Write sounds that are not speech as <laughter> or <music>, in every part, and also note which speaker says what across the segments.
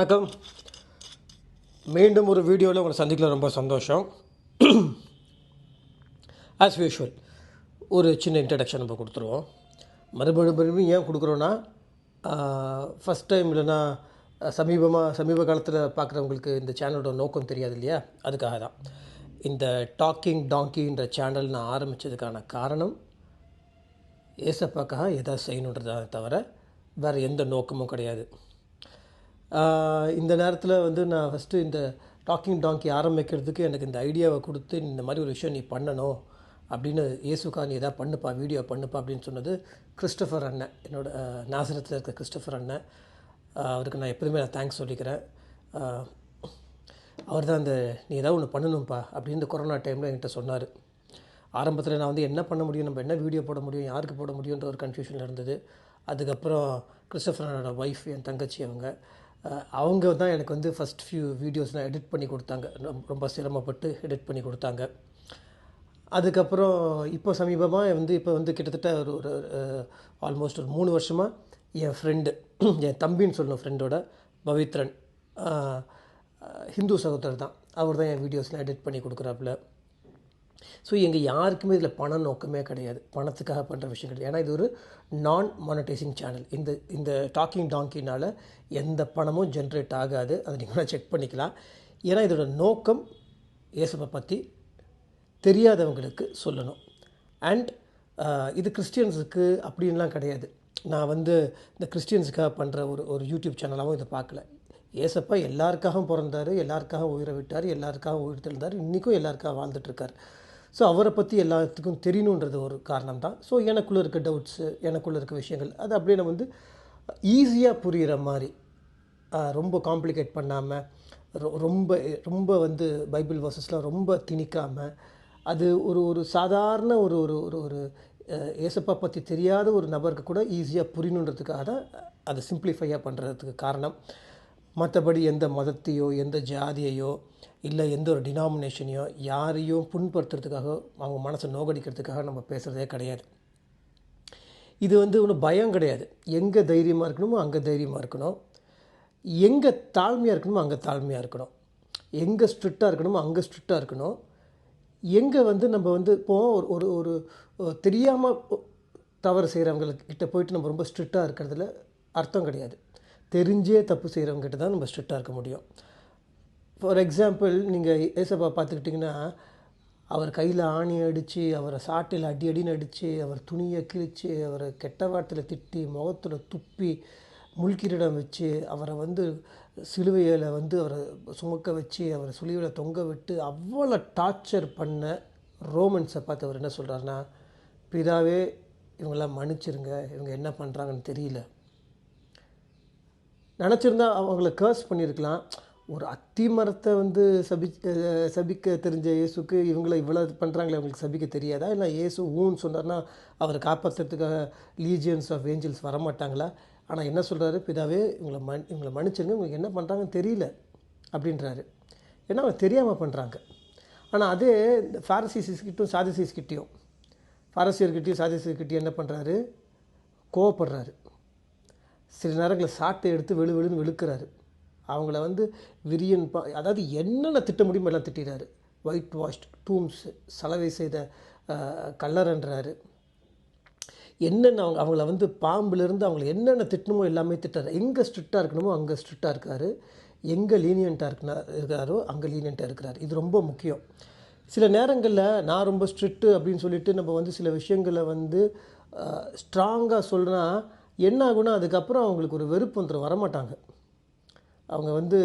Speaker 1: வணக்கம். மீண்டும் ஒரு வீடியோவில் உங்களை சந்திக்கல ரொம்ப சந்தோஷம். ஆஸ் யூஷுவல் ஒரு சின்ன இன்ட்ரடக்ஷன் நம்ம கொடுத்துருவோம். மறுபடியும் மறுபடியும் ஏன் கொடுக்குறோன்னா ஃபஸ்ட் டைம் இல்லைன்னா சமீபமாக சமீப காலத்தில் பார்க்குறவங்களுக்கு இந்த சேனலோட நோக்கம் தெரியாது இல்லையா? அதுக்காக தான். இந்த டாக்கிங் டாங்கின்ற சேனல் நான் ஆரம்பித்ததுக்கான காரணம் ஏசப்பாக்காக எதாவது செய்யணுன்றதை தவிர வேறு எந்த நோக்கமும் கிடையாது. இந்த நேரத்தில் வந்து நான் ஃபஸ்ட்டு இந்த டாக்கிங் டாங்கி ஆரம்பிக்கிறதுக்கு எனக்கு இந்த ஐடியாவை கொடுத்து இந்த மாதிரி ஒரு விஷயம் நீ பண்ணணும் அப்படின்னு இயேசுக்கா நீ எதாவது பண்ணுப்பா வீடியோ பண்ணுப்பா அப்படின்னு சொன்னது கிறிஸ்டஃபர் அண்ணன். என்னோட நாசரத்தில் இருக்க கிறிஸ்டஃபர் அண்ணன். அவருக்கு நான் எப்போதுமே நான் தேங்க்ஸ் சொல்லிக்கிறேன். அவர் தான் அந்த நீ ஏதாவது ஒன்று பண்ணணும்ப்பா அப்படின்னு கொரோனா டைமில் என்கிட்ட சொன்னார். ஆரம்பத்தில் நான் வந்து என்ன பண்ண முடியும் நம்ம என்ன வீடியோ போட முடியும் யாருக்கு போட முடியுன்ற ஒரு கன்ஃபியூஷனில் இருந்தது. அதுக்கப்புறம் கிறிஸ்டஃபர் அண்ணனோட ஒய்ஃப் என் தங்கச்சி அவங்க அவங்க தான் எனக்கு வந்து ஃபஸ்ட் ஃபியூ வீடியோஸ்லாம் எடிட் பண்ணி கொடுத்தாங்க. ரொம்ப- ரொம்ப சிரமப்பட்டு எடிட் பண்ணி கொடுத்தாங்க. அதுக்கப்புறம் இப்போ சமீபமாக வந்து இப்போ வந்து கிட்டத்தட்ட ஒரு ஒரு ஆல்மோஸ்ட் ஒரு மூணு வருஷமாக என் ஃப்ரெண்டு <clears throat> என் தம்பின்னு சொல்லணும் ஃப்ரெண்டோட பவித்ரன் ஹிந்து சகோதரர் தான். அவர் தான் என் வீடியோஸ்லாம் எடிட் பண்ணி கொடுக்குறாப்புல. ஸோ எங்கள் யாருக்குமே இதில் பண நோக்கமே கிடையாது. பணத்துக்காக பண்ணுற விஷயம் கிடையாது. ஏன்னா இது ஒரு நான் மானிட்டைசிங் சேனல் இந்த இந்த டாக்கிங் டாங்கினால் எந்த பணமும் ஜென்ரேட் ஆகாது. அதை நீங்கள் செக் பண்ணிக்கலாம். ஏன்னா இதோட நோக்கம் இயேசுவை பற்றி தெரியாதவங்களுக்கு சொல்லணும். அண்ட் இது கிறிஸ்டியன்ஸுக்கு அப்படின்லாம் கிடையாது. நான் வந்து இந்த கிறிஸ்டியன்ஸுக்காக பண்ணுற ஒரு ஒரு யூடியூப் சேனலாகவும் இதை பார்க்கல. ஏசப்பா எல்லாருக்காகவும் பிறந்தார் எல்லாருக்காகவும் உயிரை விட்டார் எல்லாருக்காகவும் உயிர் தெழுந்தார் இன்றைக்கும் எல்லாருக்காக வாழ்ந்துட்டுருக்கார் ஸோ அவரை பற்றி எல்லாத்துக்கும் தெரியணுன்றது ஒரு காரணம் தான் ஸோ எனக்குள்ளே இருக்க டவுட்ஸு எனக்குள்ளே இருக்க விஷயங்கள் அது அப்படியே நம்ம வந்து ஈஸியாக புரிகிற மாதிரி ரொம்ப காம்ப்ளிகேட் பண்ணாமல் ரொம்ப ரொம்ப வந்து பைபிள் வர்சஸ்லாம் ரொம்ப திணிக்காமல் அது ஒரு ஒரு சாதாரண ஒரு ஒரு ஒரு ஒரு ஏசப்பா பற்றி தெரியாத ஒரு நபருக்கு கூட ஈஸியாக புரியணுன்றதுக்காக தான் அதை சிம்பிளிஃபையாக பண்ணுறதுக்கு காரணம். மற்றபடி எந்த மதத்தையோ எந்த ஜாதியையோ இல்லை எந்த ஒரு டினாமினேஷனையோ யாரையும் புண்படுத்துறதுக்காக அவங்க மனசை நோகடிக்கிறதுக்காக நம்ம பேசுகிறதே கிடையாது. இது வந்து ஒன்றும் பயம் கிடையாது. எங்கே தைரியமாக இருக்கணுமோ அங்கே தைரியமாக இருக்கணும். எங்கே தாழ்மையாக இருக்கணுமோ அங்கே தாழ்மையாக இருக்கணும். எங்கே ஸ்ட்ரிக்டாக இருக்கணுமோ அங்கே ஸ்ட்ரிக்டாக இருக்கணும். எங்கே வந்து நம்ம வந்து இப்போ ஒரு ஒரு ஒரு தெரியாமல் தவறு செய்கிறவங்கக்கிட்ட போயிட்டு நம்ம ரொம்ப ஸ்ட்ரிக்டாக இருக்கிறதுல அர்த்தம் கிடையாது. தெரிஞ்சே தப்பு செய்கிறவங்ககிட்ட தான் நம்ம ஸ்ட்ரிக்டாக இருக்க முடியும். ஃபார் எக்ஸாம்பிள் நீங்கள் ஏசப்பா பார்த்துக்கிட்டிங்கன்னா அவர் கையில் ஆணி அடித்து அவரை சாட்டில் அடி அடின்னு அடித்து அவர் துணியை கிழித்து அவரை கெட்ட வார்த்தையில் திட்டி முகத்தில் துப்பி முள்கிரீடம் வச்சு அவரை வந்து சிலுவையில் வந்து அவரை சுமக்க வச்சு அவரை சுழிவில் தொங்க விட்டு அவ்வளோ டார்ச்சர் பண்ண ரோமன்ஸை பார்த்து அவர் என்ன சொல்கிறாருன்னா பிதாவே இவங்களாம் மன்னிச்சிருங்க. இவங்க என்ன பண்ணுறாங்கன்னு தெரியல. நினச்சிருந்தா அவங்கள கேர்ஸ் பண்ணியிருக்கலாம். ஒரு அத்தி மரத்தை வந்து சபி சபிக்க தெரிஞ்ச இயேசுக்கு இவங்கள இவ்வளோ பண்ணுறாங்களே அவங்களுக்கு சபிக்க தெரியாதா? இல்லை இயேசு ஊன்னு சொன்னார்னா அவரை காப்பாற்றுறதுக்காக லீஜியன்ஸ் ஆஃப் ஏஞ்சல்ஸ் வரமாட்டாங்களா? ஆனால் என்ன சொல்கிறாரு பிதாவே இவங்களை மன் இவங்களை மன்னிச்சுங்க இவங்களுக்கு என்ன பண்ணுறாங்கன்னு தெரியல. அப்படின்றாரு. ஏன்னா அவங்க தெரியாமல் பண்ணுறாங்க ஆனால் அதே இந்த ஃபாரசிஸ்கிட்டும் சாதிசிஸ்கிட்டையும் ஃபாரசியர்கிட்டையும் சாதிசியர்கிட்டையும் என்ன பண்ணுறாரு கோவப்படுறாரு. சில நேரங்களில் சாட்டை எடுத்து வெளு வெளுன்னு வெளுக்கிறாரு. அவங்கள வந்து விரியன் பா அதாவது என்னென்ன திட்ட முடியுமோ எல்லாம் திட்டிறாரு? ஒயிட் வாஷ்ட் டூம்ஸ் சலவை செய்த கல்லறன்றாரு. என்னென்ன அவங்க அவங்கள வந்து பாம்புலேருந்து அவங்கள என்னென்ன திட்டணுமோ எல்லாமே திட்டாரு. எங்கே ஸ்ட்ரிக்டாக இருக்கணுமோ அங்கே ஸ்ட்ரிக்டாக இருக்காரு. எங்கே லீனியண்ட்டாக இருக்குனா இருக்காரோ அங்கே லீனியண்ட்டாக இருக்கிறார். இது ரொம்ப முக்கியம். சில நேரங்களில் நான் ரொம்ப ஸ்ட்ரிக்ட்டு அப்படின்னு சொல்லிட்டு நம்ம வந்து சில விஷயங்களை வந்து ஸ்ட்ராங்காக சொல்கிறா என்ன ஆகுனா அதுக்கப்புறம் அவங்களுக்கு ஒரு வெறுப்பு வந்துடும் வரமாட்டாங்க. அவங்க வந்து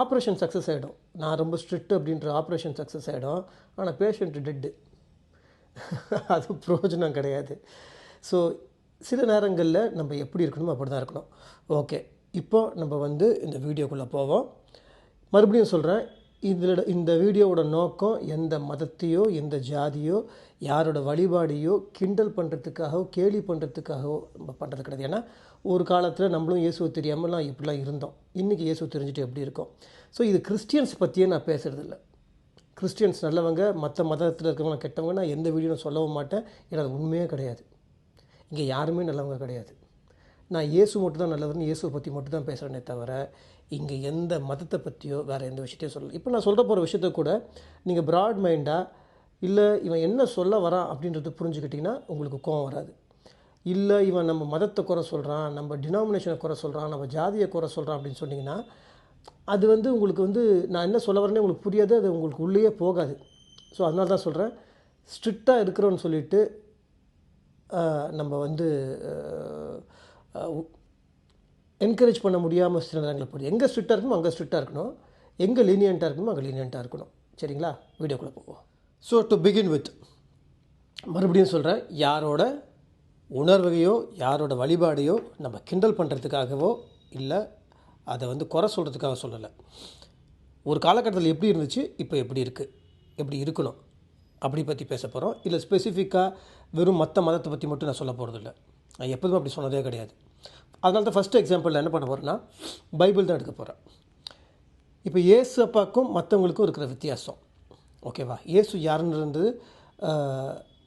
Speaker 1: ஆப்ரேஷன் சக்ஸஸ் ஆகிடும் நான் ரொம்ப ஸ்ட்ரிக்ட் அப்படின்ற ஆப்ரேஷன் சக்ஸஸ் ஆகிடும் ஆனால் பேஷண்ட் டெட்டு அது பிரயோஜனம் கிடையாது. ஸோ சில நேரங்களில் நம்ம எப்படி இருக்கணுமோ அப்படி தான் இருக்கணும். ஓகே இப்போ நம்ம வந்து இந்த வீடியோக்குள்ளே போவோம். மறுபடியும் சொல்கிறேன் இதில் இந்த வீடியோவோட நோக்கம் எந்த மதத்தையோ எந்த ஜாதியோ யாரோட வழிபாடையோ கிண்டல் பண்ணுறதுக்காகவோ கேலி பண்ணுறதுக்காகவோ நம்ம பண்ணுறது கிடையாது. ஏன்னா ஒரு காலத்தில் நம்மளும் இயேசுவை தெரியாமலாம் இப்படிலாம் இருந்தோம். இன்றைக்கி இயேசு தெரிஞ்சுட்டு எப்படி இருக்கோம்? ஸோ இது கிறிஸ்டியன்ஸ் பற்றியே நான் பேசுகிறதில்ல கிறிஸ்டியன்ஸ் நல்லவங்க மற்ற மதத்தில் இருக்கிறவங்க கெட்டவங்க நான் எந்த வீடியோ சொல்லவும் மாட்டேன். ஏன்னா அது உண்மையே கிடையாது. இங்கே யாருமே நல்லவங்க கிடையாது. நான் இயேசு மட்டும் தான் நல்லவர்னு இயேசுவை பற்றி மட்டும் தான் பேசுகிறேனே தவிர இங்கே எந்த மதத்தை பற்றியோ வேறு எந்த விஷயத்தையும் சொல்லலை. இப்போ நான் சொல்கிற போகிற விஷயத்த கூட நீங்கள் ப்ராட் மைண்டாக இல்லை இவன் என்ன சொல்ல வரான் அப்படின்றத புரிஞ்சுக்கிட்டிங்கன்னா உங்களுக்கு கோவம் வராது. இல்லை இவன் நம்ம மதத்தை குறை சொல்கிறான் நம்ம டினாமினேஷனை குறை சொல்கிறான் நம்ம ஜாதியை குறை சொல்கிறான் அப்படின்னு சொன்னிங்கன்னா அது வந்து உங்களுக்கு வந்து நான் என்ன சொல்ல வரேனே உங்களுக்கு புரியாது அது உங்களுக்கு உள்ளேயே போகாது. ஸோ அதனால தான் சொல்கிறேன் ஸ்ட்ரிக்டாக இருக்கிறோன்னு சொல்லிட்டு நம்ம வந்து என்கரேஜ் பண்ண முடியாமல் சில நேரங்களில் போகுது எங்கே ஸ்ட்ரிக்டாக இருக்கணும் அங்கே ஸ்ட்ரிக்டாக இருக்கணும். எங்கே லீனியண்ட்டாக இருக்கணும் அங்கே லீனியண்ட்டாக இருக்கணும். சரிங்களா? வீடியோக்குள்ளே போவோம். ஸோ டு பிகின் வித் மறுபடியும் சொல்கிறேன் யாரோட உணர்வையோ யாரோட வழிபாடையோ நம்ம கிண்டல் பண்ணுறதுக்காகவோ இல்லை அதை வந்து குறை சொல்கிறதுக்காக சொல்லலை. ஒரு காலகட்டத்தில் எப்படி இருந்துச்சு இப்போ எப்படி இருக்குது எப்படி இருக்கணும்? அப்படி பற்றி பேச போகிறோம் இல்லை ஸ்பெசிஃபிக்காக வெறும் மற்ற மதத்தை பற்றி மட்டும் நான் சொல்ல போகிறதில்ல நான் எப்போதும் அப்படி சொன்னதே கிடையாது. அதனால தான் ஃபஸ்ட்டு எக்ஸாம்பிள் என்ன பண்ண போகிறேன்னா பைபிள் தான் எடுக்க போகிறேன் இப்போ இயேசு அப்பாவுக்கும் மற்றவங்களுக்கும் இருக்கிற வித்தியாசம். ஓகேவா? இயேசு யாருன்னு இருந்தது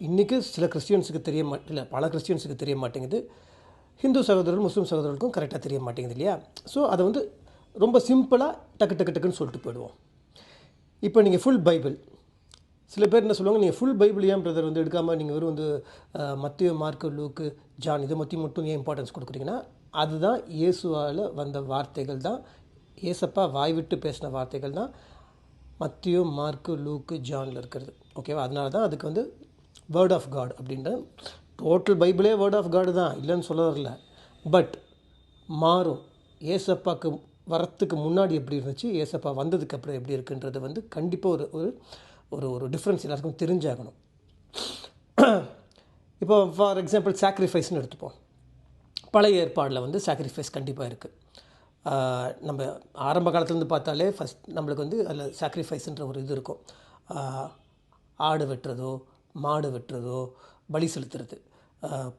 Speaker 1: இன்றைக்கி சில கிறிஸ்டியன்ஸுக்கு தெரிய மாட்டே இல்லை பல கிறிஸ்டியன்ஸுக்கு தெரிய மாட்டேங்குது. ஹிந்து சகோதரர்கள் முஸ்லீம் சகோதரர்களுக்கும் கரெக்டாக தெரிய மாட்டேங்குது இல்லையா? ஸோ அதை வந்து ரொம்ப சிம்பிளாக டக்கு டக்கு டக்குன்னு சொல்லிட்டு போயிடுவோம். இப்போ நீங்கள் ஃபுல் பைபிள் சில பேர் என்ன சொல்லுவாங்க நீங்கள் ஃபுல் பைபிள் ஏன் பிரதர் வந்து எடுக்காமல் நீங்கள் வெறும் வந்து மத்திய மார்க்கு லூக்கு ஜான் இதை மத்தி மட்டும் ஏன் இம்பார்ட்டன்ஸ் கொடுக்குறீங்கன்னா அதுதான் இயேசுவால் வந்த வார்த்தைகள் தான் ஏசப்பா வாய் விட்டு பேசின வார்த்தைகள் தான் மத்தியோ மார்க்கு லூக்கு ஜானில் இருக்கிறது. ஓகேவா அதனால தான் அதுக்கு வந்து வேர்ட் ஆஃப் காட் அப்படின்ற டோட்டல் பைபிளே வேர்ட் ஆஃப் காடு தான் இல்லைன்னு சொல்ல வரல பட் மாறும். ஏசப்பாவுக்கு வரத்துக்கு முன்னாடி எப்படி இருந்துச்சு ஏசப்பா வந்ததுக்கு அப்புறம் எப்படி இருக்குன்றது வந்து கண்டிப்பாக ஒரு ஒரு ஒரு ஒரு டிஃப்ரென்ஸ் எல்லாருக்கும் தெரிஞ்சாகணும். இப்போ ஃபார் எக்ஸாம்பிள் சாக்ரிஃபைஸ்னு எடுத்துப்போம். பழைய ஏற்பாடில் வந்து சாக்ரிஃபைஸ் கண்டிப்பாக இருக்குது நம்ம ஆரம்ப காலத்துலேருந்து பார்த்தாலே ஃபஸ்ட் நம்மளுக்கு வந்து அதில் சாக்ரிஃபைஸ்ன்ற ஒரு இது இருக்கும். ஆடு வெட்டுறதோ மாடு வெட்டுறதோ பலி செலுத்துறது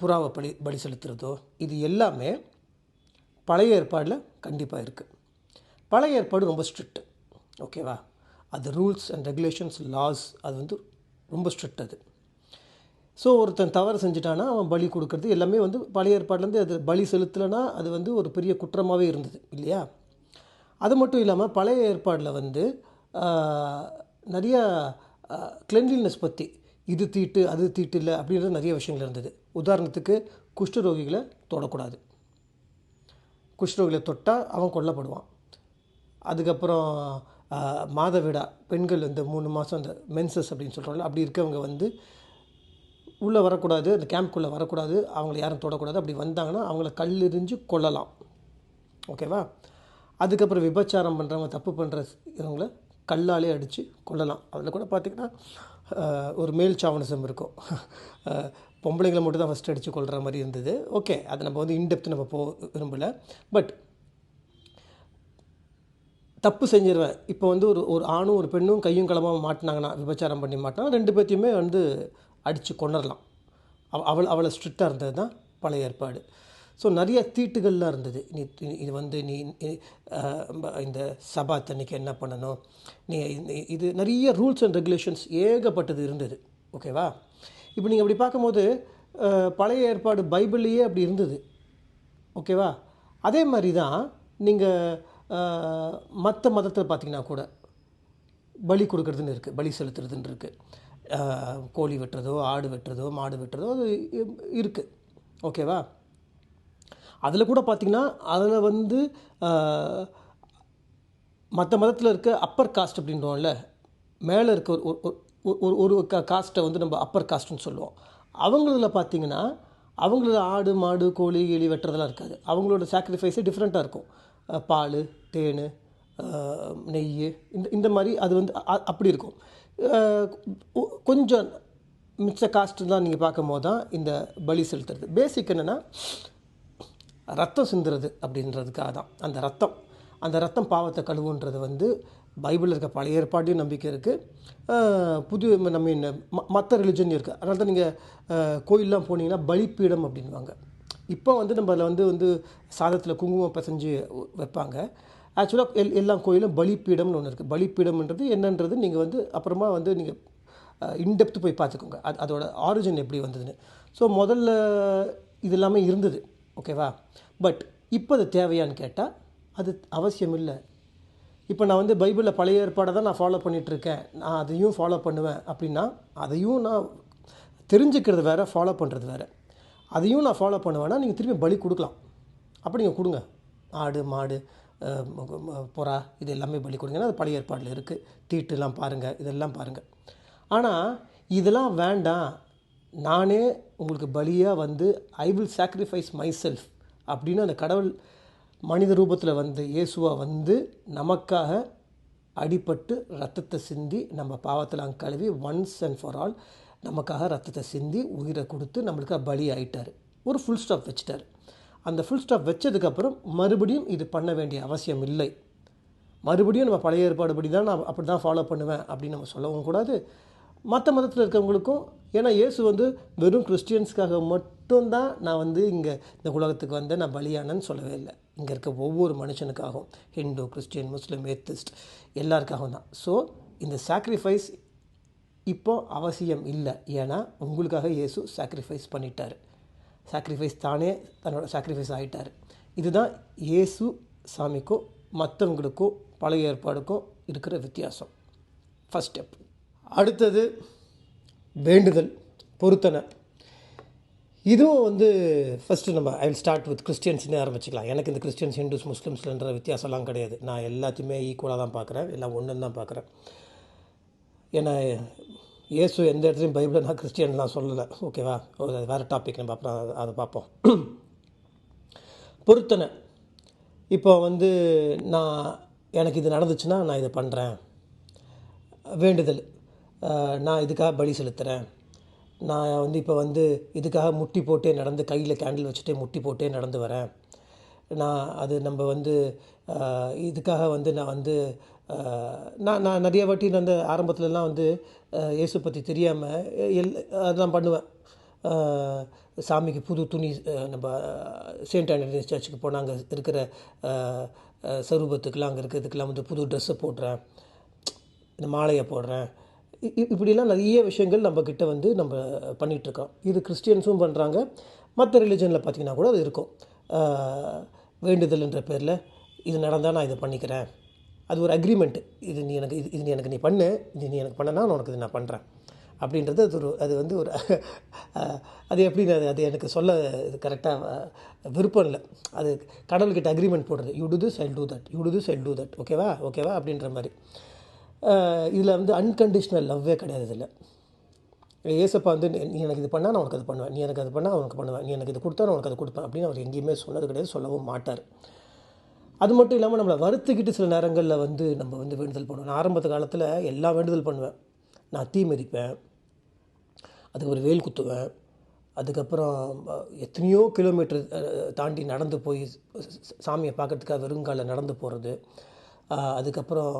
Speaker 1: புறாவை பலி பலி செலுத்துறதோ இது எல்லாமே பழைய ஏற்பாடில் கண்டிப்பாக இருக்குது பழைய ஏற்பாடு ரொம்ப ஸ்ட்ரிக்ட்டு ஓகேவா? அது ரூல்ஸ் அண்ட் ரெகுலேஷன்ஸ் லாஸ் அது வந்து ரொம்ப ஸ்ட்ரிக்ட் அது. ஸோ ஒருத்தன் தவறு செஞ்சுட்டானா அவன் பலி கொடுக்கறது எல்லாமே வந்து பழைய ஏற்பாடுலேருந்து அது பலி செலுத்தலைன்னா அது வந்து ஒரு பெரிய குற்றமாகவே இருந்தது இல்லையா? அது மட்டும் இல்லாமல் பழைய ஏற்பாடில் வந்து நிறையா கிளென்லினஸ் பற்றி இது தீட்டு அது தீட்டு இல்லை அப்படின்றது நிறைய விஷயங்கள் இருந்தது. உதாரணத்துக்கு குஷ்டரோகிகளை தொடக்கூடாது. குஷ்டரோகிகளை தொட்டால் அவன் கொல்லப்படுவான். அதுக்கப்புறம் மாதவிடா பெண்கள் இந்த மூணு மாதம் அந்த மென்சஸ் அப்படின்னு சொல்கிறோம்ல அப்படி இருக்கவங்க வந்து உள்ளே வரக்கூடாது அந்த கேம்ப்குள்ளே வரக்கூடாது அவங்கள யாரும் தொடக்கூடாது. அப்படி வந்தாங்கன்னா அவங்கள கல்லெறிஞ்சு கொல்லலாம். ஓகேவா? அதுக்கப்புறம் விபச்சாரம் பண்ணுறவங்க தப்பு பண்ணுற இவங்கள கல்லாலே அடித்து கொல்லலாம். அதில் கூட பார்த்திங்கன்னா ஒரு மேல் சாவனிசம் இருக்கும். பொம்பளைங்களை மட்டும் தான் ஃபஸ்ட்டு அடித்து கொள்கிற மாதிரி இருந்தது. ஓகே அது நம்ம வந்து இன்டெப்த் நம்ம போ விரும்பலை. பட் தப்பு செஞ்சிருவேன். இப்போ வந்து ஒரு ஒரு ஆணும் ஒரு பெண்ணும் கையும் களமாக மாட்டினாங்கன்னா விபச்சாரம் பண்ணி மாட்டினா ரெண்டு பேர்த்தையுமே வந்து அடித்து கொண்டுடலாம் அவ அவள் அவளை ஸ்ட்ரிக்டாக இருந்தது தான் பழைய ஏற்பாடு. ஸோ நிறைய தீட்டுகள்லாம் இருந்தது. நீ இது வந்து நீ இந்த சபாத் அன்னைக்கு என்ன பண்ணணும்? நீ இது நிறைய ரூல்ஸ் அண்ட் ரெகுலேஷன்ஸ் ஏகப்பட்டது இருந்தது. ஓகேவா இப்போ நீங்கள் அப்படி பார்க்கும்போது பழைய ஏற்பாடு பைபிள்லேயே அப்படி இருந்தது. ஓகேவா அதே மாதிரி தான் நீங்கள் மற்ற மதத்தில் பார்த்தீங்கன்னா கூட பலி கொடுக்குறதுன்னு இருக்குது பலி செலுத்துறதுன்னு இருக்குது கோழி வெட்டுறதோ ஆடு வெட்டுறதோ மாடு வெட்டுறதோ அது இருக்குது ஓகேவா அதில் கூட பார்த்திங்கன்னா அதில் வந்து மற்ற மதத்தில் இருக்க அப்பர் காஸ்ட் அப்படின்றோம்ல மேலே இருக்க ஒரு ஒரு- ஒரு- காஸ்ட்டை வந்து நம்ம அப்பர் காஸ்ட்னு சொல்லுவோம். அவங்களில் பார்த்தீங்கன்னா அவங்களோட ஆடு மாடு கோழி கிளி வெட்டுறதெல்லாம் இருக்காது. அவங்களோட சாக்ரிஃபைஸே டிஃப்ரெண்ட்டாக இருக்கும். பால் தேன் நெய் இந்த இந்த மாதிரி அது வந்து அப்படி இருக்கும். கொஞ்சம் மிச்ச காஸ்ட்டு தான் நீங்கள் பார்க்கும்போது தான் இந்த பலி செலுத்துறது. பேசிக் என்னென்னா ரத்தம் சிந்துறது அப்படின்றதுக்காக தான். அந்த ரத்தம் அந்த ரத்தம் பாவத்தை கழுவுன்றது வந்து பைபிளில் இருக்க பழைய ஏற்பாட்டையும் நம்பிக்கை இருக்குது புது நம்ம இந்த மற்ற ரிலிஜன் இருக்குது அதனால தான் நீங்கள் கோயிலெலாம் போனீங்கன்னா பலிப்பீடம் அப்படின்வாங்க இப்போ வந்து நம்ம அதில் வந்து வந்து சாதத்தில் குங்குமம் பிசைஞ்சு வைப்பாங்க. ஆக்சுவலாக எல் எல்லா கோயிலும் பலிப்பீடம்னு ஒன்று இருக்குது பலிப்பீடம்ன்றது என்னன்றது நீங்கள் வந்து அப்புறமா வந்து நீங்கள் இன்டெப்த்து போய் பார்த்துக்கோங்க. அது அதோட ஆரிஜின் எப்படி வந்ததுன்னு. ஸோ முதல்ல இது எல்லாமே இருந்தது. ஓகேவா பட் இப்போ அது தேவையான்னு கேட்டால் அது அவசியம் இல்லை இப்போ நான் வந்து பைபிளில் பழைய ஏற்பாடை தான் நான் ஃபாலோ பண்ணிகிட்ருக்கேன் நான் அதையும் ஃபாலோ பண்ணுவேன் அப்படின்னா அதையும் நான் தெரிஞ்சுக்கிறது வேறு ஃபாலோ பண்ணுறது வேறு. அதையும் நான் ஃபாலோ பண்ணுவேன்னா நீங்கள் திரும்பி பலி கொடுக்கலாம். அப்படி நீங்கள் கொடுங்க. ஆடு மாடு புறா இது எல்லாமே பலி கொடுங்கன்னா அது பழைய ஏற்பாடில் இருக்குது தீட்டுலாம் பாருங்கள் இதெல்லாம் பாருங்கள் ஆனால் இதெல்லாம் வேண்டாம். நானே உங்களுக்கு பலியாக வந்து I will sacrifice myself அப்படின்னு அந்த கடவுள் மனித ரூபத்தில் வந்து இயேசுவா வந்து நமக்காக அடிபட்டு ரத்தத்தை சிந்தி நம்ம பாவத்தில் கழுவி ஒன்ஸ் அண்ட் ஃபார் ஆல் நமக்காக ரத்தத்தை சிந்தி உயிரை கொடுத்து நம்மளுக்கு பலி ஆகிட்டார் ஒரு ஃபுல் ஸ்டாப் வச்சுட்டார். அந்த ஃபுல் ஸ்டாப் வச்சதுக்கப்புறம் மறுபடியும் இது பண்ண வேண்டிய அவசியம் இல்லை. மறுபடியும் நம்ம பழைய ஏற்பாடுபடி தான் நான் அப்படி தான் ஃபாலோ பண்ணுவேன் அப்படின்னு நம்ம சொல்லவும் கூடாது. மற்ற மதத்தில் இருக்கிறவங்களுக்கும் ஏன்னா இயேசு வந்து வெறும் கிறிஸ்டியன்ஸ்க்காக மட்டும்தான் நான் வந்து இங்கே இந்த உலகத்துக்கு வந்து நான் பலியானேன்னு சொல்லவே இல்லை. இங்கே இருக்க ஒவ்வொரு மனுஷனுக்காகவும் ஹிந்து கிறிஸ்டியன் முஸ்லீம் ஏத்திஸ்ட் எல்லாருக்காகவும் தான். ஸோ இந்த சாக்ரிஃபைஸ் இப்போ அவசியம் இல்லை. ஏன்னா உங்களுக்காக இயேசு சாக்ரிஃபைஸ் பண்ணிட்டார். சாக்ரிஃபைஸ் தானே தன்னோட சாக்ரிஃபைஸ் ஆகிட்டார் இதுதான் இயேசு சாமிக்கும் மற்றவங்களுக்கும் பழைய ஏற்பாடுக்கும் இருக்கிற வித்தியாசம். ஃபஸ்ட் ஸ்டெப் அடுத்தது வேண்டுதல் பொருத்தனை. இதுவும் வந்து ஃபஸ்ட்டு நம்ம ஐ வில் ஸ்டார்ட் வித் கிறிஸ்டியன்ஸ்னே ஆரம்பிச்சிக்கலாம். எனக்கு இந்த கிறிஸ்டியன்ஸ் ஹிந்துஸ் முஸ்லீம்ஸ்லன்ற வித்தியாசம்லாம் கிடையாது. நான் எல்லாத்தையுமே ஈக்குவலாக தான் பார்க்குறேன். எல்லாம் ஒன்றுன்னு தான் பார்க்குறேன். ஏன்னா இயேசு எந்த இடத்துலையும் பைபிளை நான் கிறிஸ்டியன்லாம் சொல்லலை. ஓகேவா அது வேறு டாபிக் நம்ம அப்புறம் அதை- அதை பார்ப்போம். பொருத்தனை. இப்போ வந்து நான் எனக்கு இது நடந்துச்சுன்னா நான் இதை பண்ணுறேன் வேண்டுதல். நான் இதுக்காக பலி செலுத்துகிறேன் நான் வந்து இப்போ வந்து இதுக்காக முட்டி போட்டே நடந்து கையில் கேண்டில் வச்சுட்டே முட்டி போட்டே நடந்து வரேன். நான் அது நம்ம வந்து இதுக்காக வந்து நான் வந்து நான் நான் நிறைய வாட்டி நான் வந்து ஆரம்பத்துலலாம் வந்து இயேசு பற்றி தெரியாமல் எல் அதெல்லாம் பண்ணுவேன். சாமிக்கு புது துணி நம்ம செயின்ட் ஆண்டனி சர்ச்சுக்கு போனால் அங்கே இருக்கிற சரூபத்துக்கெலாம் அங்கே இருக்கிறதுக்கெலாம் வந்து புது ட்ரெஸ்ஸை போடுறேன். இந்த மாலையை போடுறேன். இப்படிலாம் நிறைய விஷயங்கள் நம்மக்கிட்ட வந்து நம்ம பண்ணிகிட்ருக்கோம். இது கிறிஸ்டியன்ஸும் பண்ணுறாங்க மற்ற ரிலிஜனில் பார்த்திங்கன்னா கூட அது இருக்கும். வேண்டுதல்ன்ற பேரில் இது நடந்தால் நான் இதை பண்ணிக்கிறேன். அது ஒரு அக்ரிமெண்ட்டு இது நீ எனக்கு இது இது நீ எனக்கு நீ பண்ணு. இது நீ எனக்கு பண்ணனா நான் உனக்கு இது நான் பண்ணுறேன் அப்படின்றது அது ஒரு அது வந்து ஒரு அது எப்படி அது அது எனக்கு சொல்ல இது கரெக்டாக விருப்பம் இல்லை. அது கடவுள்கிட்ட அக்ரிமெண்ட் போடுறது. You do this I'll do that you do this I'll do that ஓகேவா ஓகேவா அப்படின்ற மாதிரி. இதில் வந்து அன்கண்டிஷ்னல் லவ்வே கிடையாது இதில். ஏசப்பா வந்து நீ எனக்கு இது பண்ணால் நான் உனக்கு அது பண்ணுவேன். நீ எனக்கு அது பண்ணால் உனக்கு பண்ணுவேன். நீ எனக்கு இது கொடுத்தா நான் உனக்கு அது கொடுப்பேன். அப்படின்னு அவர் எங்கேயுமே சொன்னது கிடையாது சொல்லவும் மாட்டார். அது மட்டும் இல்லாமல் நம்மளை வருத்துக்கிட்டு சில நேரங்களில் வந்து நம்ம வந்து வேண்டுதல் பண்ணுவோம். நான் ஆரம்பத்து காலத்தில் எல்லா வேண்டுதல் பண்ணுவேன். நான் தீ மிதிப்பேன். அதுக்கு ஒரு வேல் குத்துவேன். அதுக்கப்புறம் எத்தனையோ கிலோமீட்டர் தாண்டி நடந்து போய் சாமியை பார்க்கறதுக்காக வெறுங்காலில் நடந்து போகிறது அதுக்கப்புறம்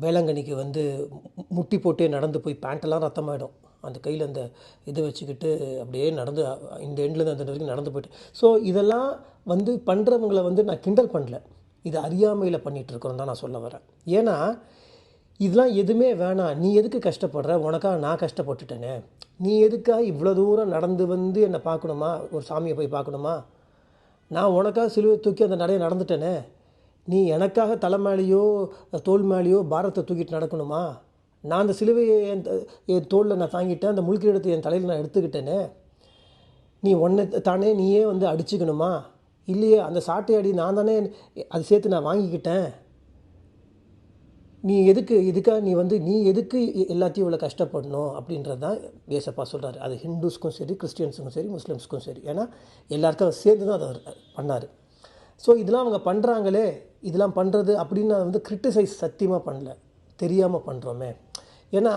Speaker 1: வேளாங்கண்ணிக்கு வந்து மு- முட்டி போட்டே நடந்து போய் பேண்ட்டெல்லாம் ரத்தமாயிடும். அந்த கையில் அந்த இதை வச்சுக்கிட்டு அப்படியே நடந்து இந்த எண்ட்லேருந்து அந்த வரைக்கும் நடந்து போயிட்டு. ஸோ இதெல்லாம் வந்து பண்ணுறவங்கள வந்து நான் கிண்டல் பண்ணல. இது அறியாமையில் பண்ணிகிட்ருக்குறோம் தான் நான் சொல்ல வரேன். ஏன்னா இதெல்லாம் எதுவுமே வேணாம். நீ எதுக்கு கஷ்டப்படுற? உனக்காக நான் கஷ்டப்பட்டுட்டேனே. நீ எதுக்காக இவ்வளோ தூரம் நடந்து வந்து என்னை பார்க்கணுமா? ஒரு சாமியை போய் பார்க்கணுமா? நான் உனக்காக சிலுவை தூக்கி அந்த நடையை நடந்துட்டேனே. நீ எனக்காக தலை மேலேயோ தோல் மேலேயோ பாரத்தை தூக்கிட்டு நடக்கணுமா? நான் அந்த சிலுவையை என் த- என் தோளில் நான் தாங்கிட்டேன் அந்த முழுக்கிடத்தை என் தலையில் நான் எடுத்துக்கிட்டேனே? நீ ஒன்றை தானே நீயே வந்து அடிச்சுக்கணுமா? இல்லையே அந்த சாட்டை அடி நான் தானே அது சேர்த்து நான் வாங்கிக்கிட்டேன். நீ எதுக்கு இதுக்காக நீ வந்து நீ எதுக்கு எல்லாத்தையும் இவ்வளோ கஷ்டப்படணும் அப்படின்றது தான் ஏசப்பா சொல்கிறார் அது ஹிந்துஸ்க்கும் சரி கிறிஸ்டியன்ஸுக்கும் சரி முஸ்லீம்ஸ்க்கும் சரி. ஏன்னா எல்லாருக்கும் சேர்ந்து தான் அதை அவர் பண்ணார். ஸோ இதெல்லாம் அவங்க பண்ணுறாங்களே இதெல்லாம் பண்ணுறது அப்படின்னு நான் வந்து கிரிட்டிசைஸ் சத்தியமாக பண்ணல. தெரியாமல் பண்ணுறோமே ஏன்னா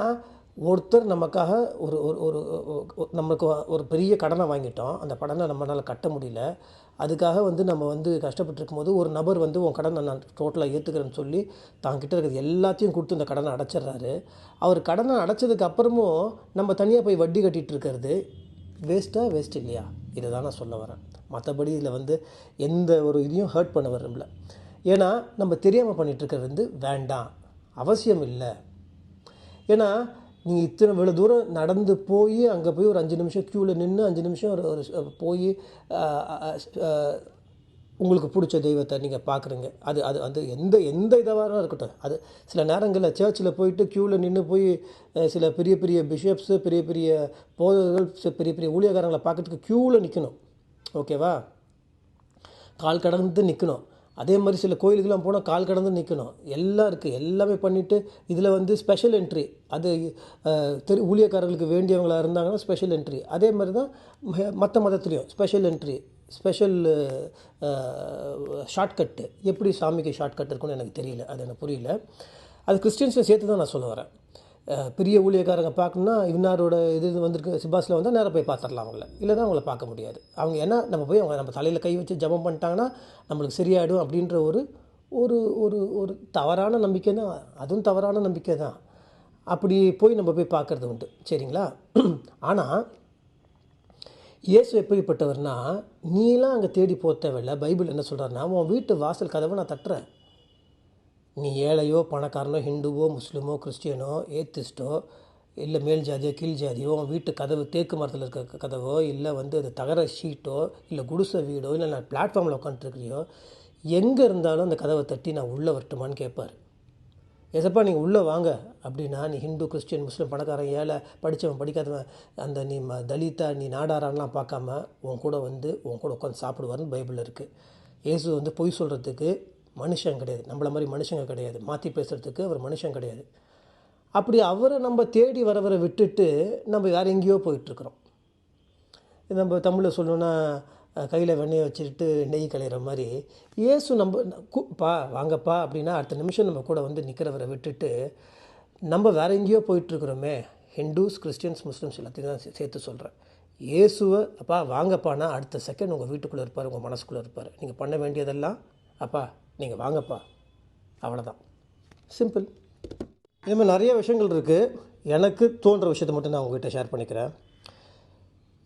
Speaker 1: ஒருத்தர் நமக்காக ஒரு ஒரு ஒரு நமக்கு ஒரு பெரிய கடனை வாங்கிட்டோம். அந்த கடனை நம்மளால் கட்ட முடியல. அதுக்காக வந்து நம்ம வந்து கஷ்டப்பட்டுருக்கும் போது ஒரு நபர் வந்து உன் கடனை நான் டோட்டலாக ஏற்றுக்கிறேன்னு சொல்லி தான் கிட்ட இருக்கிறது எல்லாத்தையும் கொடுத்து இந்த கடனை அடைச்சிடுறாரு. அவர் கடனை அடைச்சதுக்கு அப்புறமும் நம்ம தனியாக போய் வட்டி கட்டிட்டு இருக்கிறது வேஸ்ட்டாக வேஸ்ட் இல்லையா? இதை தான் நான் சொல்ல வரேன். மற்றபடி இதில் வந்து எந்த ஒரு இதையும் ஹர்ட் பண்ண விரும்பல. ஏன்னா நம்ம தெரியாமல் பண்ணிகிட்ருக்கிறது வந்து வேண்டாம். அவசியம் இல்லை. ஏன்னா நீங்கள் இத்தனை இவ்வளோ தூரம் நடந்து போய் அங்கே போய் ஒரு அஞ்சு நிமிஷம் க்யூவில் நின்று அஞ்சு நிமிஷம் ஒரு ஒரு போய் உங்களுக்கு பிடிச்ச தெய்வத்தை நீங்கள் பார்க்குறீங்க அது அது அது எந்த எந்த இதாக இருக்கட்டும். அது சில நேரங்களில் சர்ச்சில் போயிட்டு க்யூவில் நின்று போய் சில பெரிய பெரிய பிஷப்ஸு பெரிய பெரிய போதகர்கள் பெரிய பெரிய ஊழியக்காரங்களை பார்க்கறதுக்கு க்யூவில் நிற்கணும் ஓகேவா? கால் கடந்து நிற்கணும் அதே மாதிரி சில கோயிலுக்கெல்லாம் போனால் கால் கடந்து நிற்கணும் எல்லாம் இருக்குது எல்லாமே பண்ணிவிட்டு இதில் வந்து ஸ்பெஷல் என்ட்ரி அது தெரு தெரி ஊழியக்காரர்களுக்கு வேண்டியவங்களாக இருந்தாங்கன்னா ஸ்பெஷல் என்ட்ரி அதே மாதிரி தான் மற்ற மதத்துலேயும் ஸ்பெஷல் என்ட்ரி ஸ்பெஷல் ஷார்ட்கட்டு எப்படி சாமிக்கு ஷார்ட்கட் இருக்குன்னு எனக்கு தெரியல. அது எனக்கு புரியல. அது கிறிஸ்டின்ஸை சேர்த்து தான் நான் சொல்ல வரேன். பெரிய ஊழியக்காரங்க பார்க்கணுன்னா இன்னாரோட இது இது வந்திருக்கு சிபாஸில் வந்தால் நேராக போய் பார்த்துடலாம் அவங்கள. இல்லை தான் அவங்கள பார்க்க முடியாது. அவங்க ஏன்னா நம்ம போய் அவங்க நம்ம தலையில் கை வச்சு ஜபம் பண்ணிட்டாங்கன்னா நம்மளுக்கு சரியாயிடும் அப்படின்ற ஒரு ஒரு ஒரு ஒரு தவறான நம்பிக்கை தான். அதுவும் தவறான நம்பிக்கை தான். அப்படி போய் நம்ம போய் பார்க்குறது உண்டு. சரிங்களா? <clears throat> ஆனால் இயேசு எப்படிப்பட்டவர்னா நீலாம் அங்கே தேடி போக தேவையில்ல பைபிள் என்ன சொல்கிறாருன்னா உன் வீட்டு வாசல் கதவை நான் தட்டுறேன். நீ ஏழையோ பணக்காரனோ ஹிந்துவோ முஸ்லீமோ கிறிஸ்டியனோ ஏத்திஸ்டோ இல்லை மேல் ஜாதியோ கீழ் ஜாதியோ உன் வீட்டு கதவு தேக்கு மரத்தில் இருக்க கதவோ இல்லை வந்து அது தகர ஷீட்டோ இல்லை குடிசை வீடோ இல்லை நான் பிளாட்ஃபார்மில் உட்காந்துருக்கிறியோ எங்கே இருந்தாலும் அந்த கதவை தட்டி நான் உள்ளே வரட்டுமான்னு கேட்பார் ஏசப்பா நீங்கள் உள்ளே வாங்க. அப்படின்னா நீ ஹிந்து கிறிஸ்டியன் முஸ்லீம் பணக்காரன் ஏழை படித்தவன் படிக்காதவன் அந்த நீ ம தலிதா நீ நாடாரான்லாம் பார்க்காம உன் கூட வந்து உன் கூட உட்காந்து சாப்பிடுவார்னு பைபிளில் இருக்குது இயேசு வந்து பொய் சொல்கிறதுக்கு மனுஷன் கிடையாது. நம்மள மாதிரி மனுஷங்க கிடையாது. மாற்றி பேசுகிறதுக்கு அவர் மனுஷன் கிடையாது. அப்படி அவரை நம்ம தேடி வரவரை விட்டுட்டு நம்ம வேறு எங்கேயோ போயிட்டுருக்குறோம். நம்ம தமிழில் சொல்லணுன்னா கையில் வெண்ணெயை வச்சுக்கிட்டு நெய் கலையிற மாதிரி இயேசு நம்ம பா வாங்கப்பா அப்படின்னா அடுத்த நிமிஷம் நம்ம கூட வந்து நிற்கிறவரை விட்டுட்டு நம்ம வேறு எங்கேயோ போயிட்டுருக்குறோமே. ஹிந்துஸ் கிறிஸ்டியன்ஸ் முஸ்லீம்ஸ் எல்லாத்தையும் தான் சேர்த்து சொல்கிறேன் இயேசுவை அப்பா வாங்கப்பானா அடுத்த செகண்ட் உங்கள் வீட்டுக்குள்ளே இருப்பார் உங்கள் மனசுக்குள்ளே இருப்பார். நீங்கள் பண்ண வேண்டியதெல்லாம் அப்பா நீங்கள் வாங்கப்பா. அவ்வளோதான் சிம்பிள் இதேமாதிரி நிறைய விஷயங்கள் இருக்குது எனக்கு தோன்ற விஷயத்தை மட்டும் நான் உங்ககிட்ட ஷேர் பண்ணிக்கிறேன்.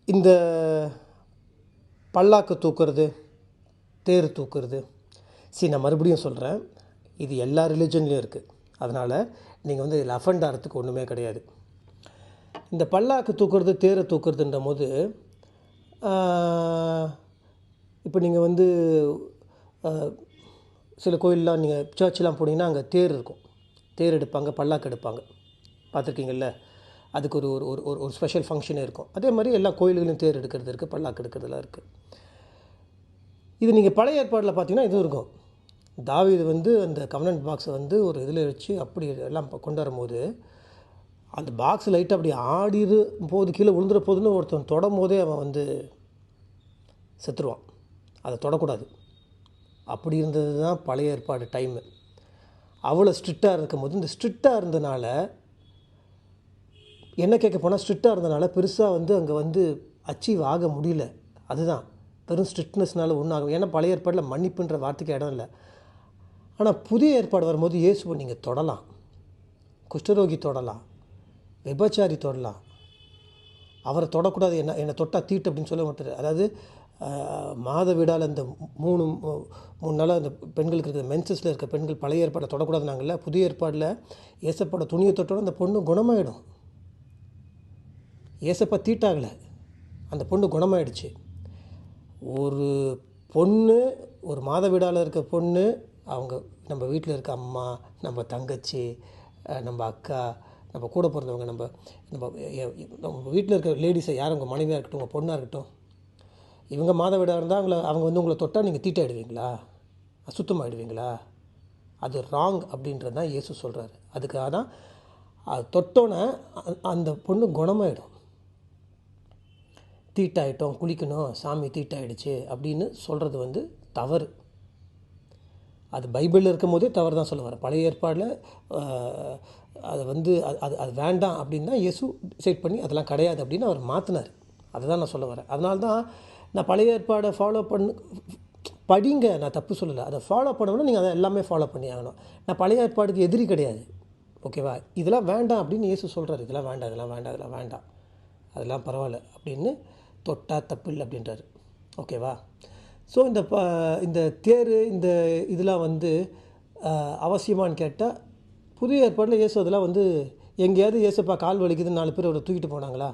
Speaker 1: இந்த பல்லாக்கு தூக்குறது தேர் தூக்குறது சரி நான் மறுபடியும் சொல்கிறேன் இது எல்லா ரிலிஜன்லேயும் இருக்குது அதனால் நீங்கள் வந்து இதில் அஃபண்ட் ஆகிறதுக்கு ஒன்றுமே கிடையாது. இந்த பல்லாக்கு தூக்குறது தேரை தூக்குறதுன்ற போது இப்போ நீங்கள் வந்து சில கோயிலெலாம் நீங்கள் சர்ச்செலாம் போனீங்கன்னா அங்கே தேர் இருக்கும். தேர் எடுப்பாங்க பல்லாக்கு எடுப்பாங்க. பார்த்துருக்கீங்கல்ல அதுக்கு ஒரு ஒரு ஒரு ஒரு- ஒரு ஸ்பெஷல் ஃபங்க்ஷனே இருக்கும். அதே மாதிரி எல்லா கோயில்களையும் தேர் எடுக்கிறது இருக்குது பல்லாக்கு எடுக்கிறதுலாம் இருக்குது. இது நீங்கள் பழைய ஏற்பாடில் பார்த்தீங்கன்னா இதுவும் இருக்கும். தாவீது வந்து அந்த கவர்னன்ட் பாக்ஸை வந்து ஒரு இதில் வச்சு அப்படி எல்லாம் ப- கொண்டு வரும்போது அந்த பாக்ஸ் லைட்டாக அப்படி ஆடிரு போது கீழே விழுந்துற போதுன்னு ஒருத்தன் தொடும் போதே அவன் வந்து செத்துருவான். அதை தொடக்கூடாது. அப்படி இருந்தது தான் பழைய ஏற்பாடு டைமு அவ்வளோ ஸ்ட்ரிக்டாக இருக்கும்போது இந்த ஸ்ட்ரிக்டாக இருந்தனால என்ன கேட்க போனால் ஸ்ட்ரிக்டாக இருந்தனால பெருசாக வந்து அங்கே வந்து அச்சீவ் ஆக முடியல. அதுதான். வெறும் ஸ்ட்ரிக்ட்னஸ்னால ஒன்றும் ஆகும் ஏன்னா பழைய ஏற்பாடில் மன்னிப்புன்ற வார்த்தைக்கு இடம் இல்லை. ஆனால் புதிய ஏற்பாடு வரும்போது இயேசுவை நீங்கள் தொடலாம். குஷ்டரோகி தொடலாம். விபச்சாரி தொடலாம். அவரை தொடக்கூடாது. என்ன என்னை தொட்டால் தீட்டு அப்படின்னு சொல்ல மாட்டார். அதாவது மாதவிடால் அந்த மூணு மூ- மூணு நாளாக அந்த பெண்களுக்கு இருக்கிற மென்சஸில் இருக்க பெண்கள் பழைய ஏற்பாடை தொடக்கூடாதுனாங்கல்ல புதிய ஏற்பாடில் ஏசப்போட துணியை தொட்டோட அந்த பொண்ணு குணமாயிடும். ஏசப்பா தீட்டாகலை. அந்த பொண்ணு குணமாயிடுச்சு. ஒரு பொண்ணு ஒரு மாதவிடாவில் இருக்க பொண்ணு அவங்க நம்ம வீட்டில் இருக்க அம்மா நம்ம தங்கச்சி நம்ம அக்கா நம்ம கூட பிறந்தவங்க நம்ம நம்ம நம்ம வீட்டில் இருக்க லேடிஸை யார் உங்கள் மனைவியாக இருக்கட்டும் உங்கள் பொண்ணாக இருக்கட்டும் இவங்க மாதவிடாக இருந்தால் அவங்கள அவங்க வந்து உங்களை தொட்டால் நீங்கள் தீட்டாயிடுவீங்களா? அசுத்தமாகிடுவீங்களா அது ராங் அப்படின்றது தான் இயேசு சொல்கிறாரு அதுக்காக தான் அது தொட்டோன்னே அந்த பொண்ணு குணமாயிடும். தீட்டாயிட்டோம் குளிக்கணும் சாமி தீட்டாயிடுச்சு அப்படின்னு சொல்கிறது வந்து தவறு. அது பைபிளில் இருக்கும் போதே தவறு தான் சொல்ல பழைய ஏற்பாடில் அதை வந்து அது அது அது வேண்டாம் அப்படின்னு தான் இயேசு டிசைட் பண்ணி அதெல்லாம் கிடையாது அப்படின்னு அவர் மாற்றினார் அதை தான் நான் சொல்ல வரேன். அதனால்தான் நான் பழைய ஏற்பாடை ஃபாலோ பண்ணு படிங்க நான் தப்பு சொல்லலை. அதை ஃபாலோ பண்ணணும்னா நீங்கள் அதை எல்லாமே ஃபாலோ பண்ணி ஆகணும். நான் பழைய ஏற்பாடுக்கு எதிரி கிடையாது. ஓகேவா இதெல்லாம் வேண்டாம் அப்படின்னு இயேசு சொல்கிறார் இதெல்லாம் வேண்டாம் இதெல்லாம் வேண்டாம் இதெல்லாம் வேண்டாம். அதெல்லாம் பரவாயில்ல அப்படின்னு தொட்டா தப்பு இல்லை அப்படின்றாரு. ஓகேவா ஸோ இந்த ப இந்த தேர் இந்த இதெல்லாம் வந்து அவசியமானு அவசியமான்னு கேட்டால் புதிய ஏற்பாடில் இயேசு அதெல்லாம் வந்து எங்கேயாவது இயேசுப்பா கால் வலிக்குதுன்னு நாலு பேர் அவரை தூக்கிட்டு போனாங்களா?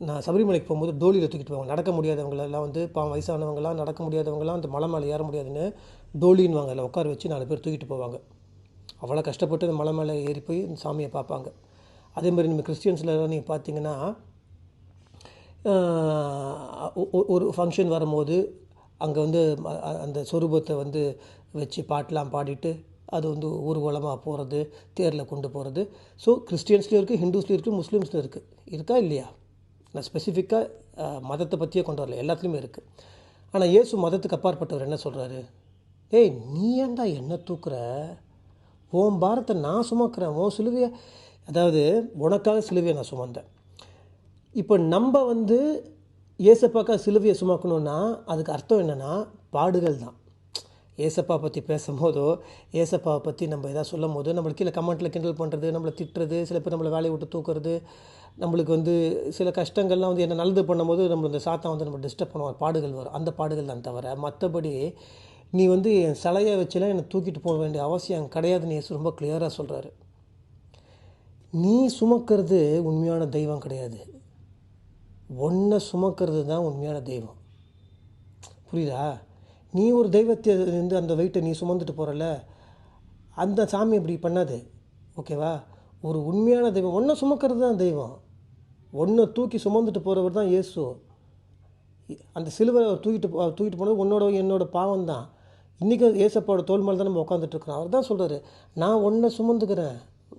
Speaker 1: நான் சபரிமலைக்கு போகும்போது டோலியில் தூக்கிட்டு போவாங்க. நடக்க முடியாதவங்களெல்லாம் வந்து பாவம் வயசானவங்களாம் நடக்க முடியாதவங்களாம் அந்த மலை மேலே ஏற முடியாதுன்னு டோலின்னுவாங்க. அதில் உட்கார வச்சு நாலு பேர் தூக்கிட்டு போவாங்க. அவ்வளோ கஷ்டப்பட்டு அந்த மலை மேலே ஏறி போய் இந்த சாமியை பார்ப்பாங்க. அதே மாதிரி நம்ம கிறிஸ்டியன்ஸில் நீங்கள் பார்த்தீங்கன்னா ஒரு ஃபங்க்ஷன் வரும்போது அங்கே வந்து அந்த சொரூபத்தை வந்து வச்சு பாட்டெலாம் பாடிட்டு அது வந்து ஊர்வலமாக போகிறது தேரில் கொண்டு போகிறது ஸோ கிறிஸ்டியன்ஸ்லேயும் இருக்குது ஹிந்துஸ்லேயும் இருக்குது முஸ்லீம்ஸ்லையும் இருக்குது இருக்கா இல்லையா? நான் ஸ்பெசிஃபிக்காக மதத்தை பற்றியே கொண்டு வரல. எல்லாத்துலேயுமே இருக்குது ஆனால் இயேசு மதத்துக்கு அப்பாற்பட்டவர் என்ன சொல்கிறாரு ஏய் நீ ஏண்டா என்ன தூக்குற? உன் பாரத்தை நான் சுமக்கிறேன். உன் சிலுவையை அதாவது உனக்காக சிலுவையை நான் சுமந்தேன். இப்போ நம்ம வந்து ஏசப்பாக்கா சிலுவையை சுமக்கணும்னா அதுக்கு அர்த்தம் என்னென்னா பாடுகள் தான். ஏசப்பா பற்றி பேசும்போதோ ஏசப்பாவை பற்றி நம்ம எதாவது சொல்லும் போது நம்மளுக்கு கீழே கமெண்ட்டில் கிண்டல் பண்ணுறது நம்மளை திட்டுறது சில பேர் நம்மளை வேலையை விட்டு தூக்குறது நம்மளுக்கு வந்து சில கஷ்டங்கள்லாம் வந்து என்ன நல்லது பண்ணும்போது நம்ம இந்த சாத்தா வந்து நம்ம டிஸ்டர்ப் பண்ணுவார். பாடுகள் வரும். அந்த பாடுகள் தான் தவிர மற்றபடி நீ வந்து என் சிலையை வச்சுலாம் என்னை தூக்கிட்டு போக வேண்டிய அவசியம் கிடையாதுன்னு இயேசு ரொம்ப கிளியராக சொல்கிறாரு நீ சுமக்கிறது உண்மையான தெய்வம் கிடையாது. ஒன்றை சுமக்கிறது தான் உண்மையான தெய்வம். புரியுதா? நீ ஒரு தெய்வத்தை வந்து அந்த வெயிட்டை நீ சுமந்துட்டு போகிறல அந்த சாமி இப்படி பண்ணாது. ஓகேவா? ஒரு உண்மையான தெய்வம். ஒன்றை சுமக்கிறது தான் தெய்வம். ஒன்றை தூக்கி சுமந்துட்டு போகிறவர் தான் இயேசு. அந்த சிலுவை தூக்கிட்டு தூக்கிட்டு போனது உன்னோட என்னோட பாவம் தான் இன்றைக்கி ஏசப்பாவோட தோல் மேலே தான் நம்ம உட்காந்துட்டு அவர் தான் சொல்கிறாரு நான் ஒன்றை சுமந்துக்கிறேன்.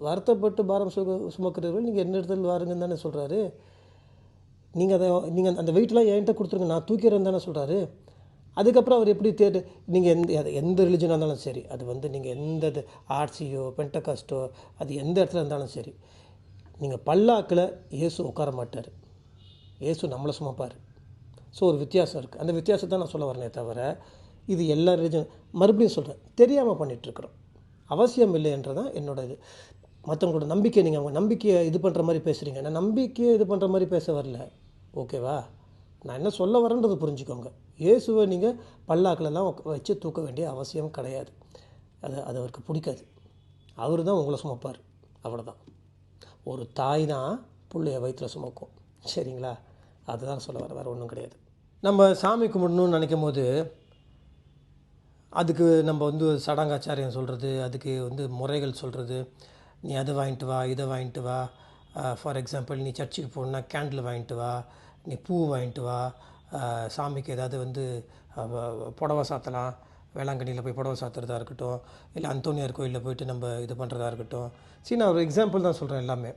Speaker 1: வருத்தப்பட்டு பாரம் சுக சுமக்கிறவர்கள் நீங்கள் என்ன இடத்துல வாருங்கன்னு தானே சொல்கிறாரு நீங்கள் அதை நீங்கள் அந்த வெயிட்லாம் என்கிட்ட கொடுத்துருங்க நான் தூக்கிறேன் தானே சொல்கிறாரு அதுக்கப்புறம் அவர் எப்படி தேடு நீங்கள் எந்த அது எந்த ரிலிஜனாக இருந்தாலும் சரி அது வந்து நீங்கள் எந்த இது ஆர்சியோ பென்டகாஸ்டோ அது எந்த இடத்துல இருந்தாலும் சரி நீங்கள் பல்லாக்கில் இயேசு உட்கார மாட்டார். இயேசு நம்மளை சுமப்பார் ஸோ ஒரு வித்தியாசம் இருக்குது அந்த வித்தியாசத்தை நான் சொல்ல வரனே தவிர இது எல்லா ரிலிஜன் மறுபடியும் சொல்கிறேன் தெரியாமல் பண்ணிகிட்ருக்குறோம் அவசியம் இல்லைன்றதான் என்னோட இது. மற்றவங்களோட நம்பிக்கை நீங்கள் அவங்க நம்பிக்கையை இது பண்ணுற மாதிரி பேசுகிறீங்க நான் நம்பிக்கையை இது பண்ணுற மாதிரி பேச வரல. ஓகேவா நான் என்ன சொல்ல வரேன்றது புரிஞ்சுக்கோங்க. இயேசுவை நீங்கள் பல்லாக்கிலலாம் வச்சு தூக்க வேண்டிய அவசியம் கிடையாது. அது அது அவருக்கு பிடிக்காது. அவர் தான் உங்களை சுமப்பார் அவ்வளோதான் ஒரு தாய் தான் பிள்ளைய வயிற்றில் சுமக்கும். சரிங்களா? அதுதான் சொல்ல வர வேறு ஒன்றும் கிடையாது. நம்ம சாமி கும்பிடணும்னு நினைக்கும் போது அதுக்கு நம்ம வந்து சடங்காச்சாரியம் சொல்கிறது அதுக்கு வந்து முறைகள் சொல்கிறது நீ அதை வாங்கிட்டு வா இதை வாங்கிட்டு வா. ஃபார் எக்ஸாம்பிள் நீ சர்ச்சுக்கு போகணுன்னா கேண்டில் வாங்கிட்டு வா. நீ பூ வாங்கிட்டு வா. சாமிக்கு ஏதாவது வந்து புடவை சாத்தலாம். வேளாங்கண்ணியில் போய் புடவை சாத்துறதா இருக்கட்டும் இல்லை அந்தோனியார் கோயிலில் போயிட்டு நம்ம இது பண்ணுறதா இருக்கட்டும். சரி நான் ஒரு எக்ஸாம்பிள் தான் சொல்கிறேன் எல்லாமே.